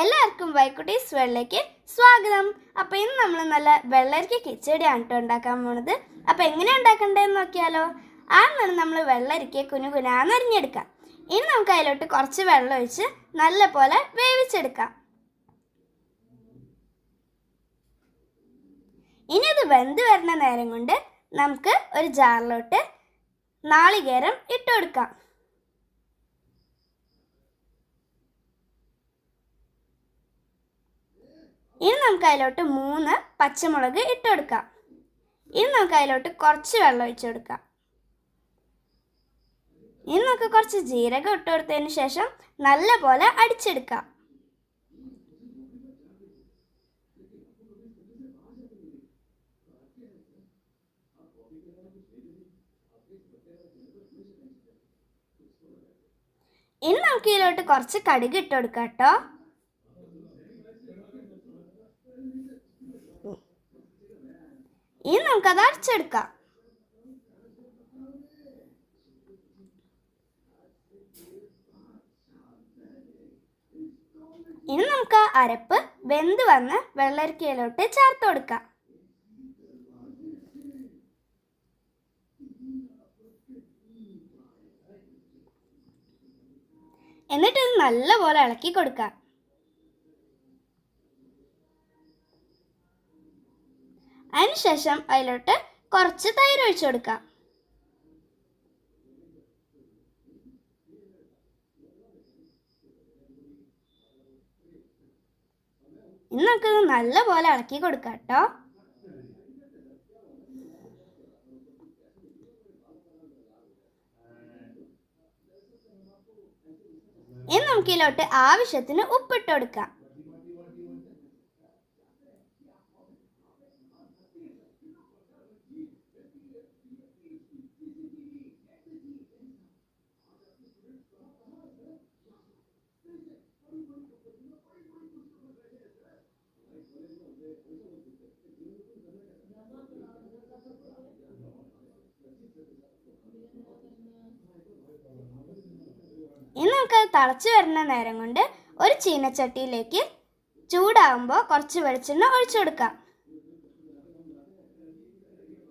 എല്ലാവർക്കും വൈക്കുട്ടീസ് വെള്ളയ്ക്ക് സ്വാഗതം. അപ്പോൾ ഇന്ന് നമ്മൾ നല്ല വെള്ളരിക്ക കിച്ചടിയാണ് കേട്ടോ ഉണ്ടാക്കാൻ പോണത്. അപ്പോൾ എങ്ങനെ ഉണ്ടാക്കണ്ടേന്ന് നോക്കിയാലോ? ആദ്യം നമ്മൾ വെള്ളരിക്ക കുനുകുനാന്ന് അരിഞ്ഞെടുക്കാം. ഇനി നമുക്ക് അതിലോട്ട് കുറച്ച് വെള്ളം ഒഴിച്ച് നല്ല പോലെ വേവിച്ചെടുക്കാം. ഇനി അത് വെന്ത് വരുന്ന നേരം കൊണ്ട് നമുക്ക് ഒരു ജാറിലോട്ട് നാളികേരം ഇട്ട് കൊടുക്കാം. ഇനി നമുക്ക് അതിലോട്ട് മൂന്ന് പച്ചമുളക് ഇട്ട് കൊടുക്കാം ഇനി നമുക്ക് അതിലോട്ട് കുറച്ച് വെള്ളം ഒഴിച്ചു കൊടുക്കാം ഇനി നമുക്ക് കുറച്ച് ജീരകം ഇട്ട് കൊടുത്തതിന് ശേഷം നല്ല പോലെ അടിച്ചെടുക്കാം. ഇനി നമുക്ക് ഇതിലോട്ട് കുറച്ച് കടുക് ഇട്ട് കൊടുക്കാം കേട്ടോ. ഇനി നമുക്കത് അരച്ചെടുക്കാം. ഇനി നമുക്ക് അരപ്പ് വെന്ത് വന്ന് വെള്ളരിക്കയിലോട്ട് ചേർത്ത് കൊടുക്കാം. എന്നിട്ട് നല്ലപോലെ ഇളക്കി കൊടുക്കാം. അതിനുശേഷം അതിലോട്ട് കുറച്ച് തൈര് ഒഴിച്ചു കൊടുക്കാം. ഇനി നമുക്കിത് നല്ലപോലെ ഇളക്കി കൊടുക്കാം കേട്ടോ. ഇനി നമുക്കിതിലോട്ട് ആവശ്യത്തിന് ഉപ്പിട്ട് കൊടുക്കാം. ഇനി നമുക്ക് തിളച്ച് വരുന്ന നേരം കൊണ്ട് ഒരു ചീനച്ചട്ടിയിലേക്ക് ചൂടാകുമ്പോൾ കുറച്ച് വെളിച്ചെണ്ണ ഒഴിച്ചു കൊടുക്കാം.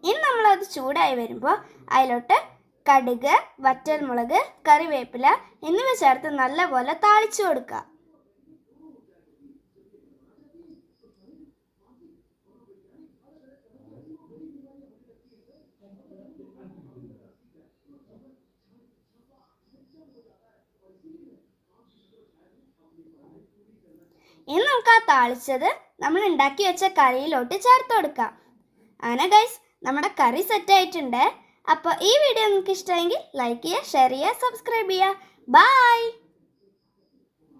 ഇനി നമ്മളത് ചൂടായി വരുമ്പോൾ അതിലോട്ട് കടുക് വറ്റൽമുളക് കറിവേപ്പില എന്നിവ ചേർത്ത് നല്ലപോലെ താളിച്ചു കൊടുക്കുക. ഇനി നമുക്ക് ആ താളിച്ചത് നമ്മൾ ഉണ്ടാക്കി വെച്ച കറിയിലോട്ട് ചേർത്ത് കൊടുക്കാം. അങ്ങനെ ഗൈസ് നമ്മുടെ കറി സെറ്റ് ആയിട്ടുണ്ട്. അപ്പോൾ ഈ വീഡിയോ നിങ്ങൾക്ക് ഇഷ്ടമെങ്കിൽ ലൈക്ക് ചെയ്യുക ഷെയർ ചെയ്യുക സബ്സ്ക്രൈബ് ചെയ്യുക. ബൈ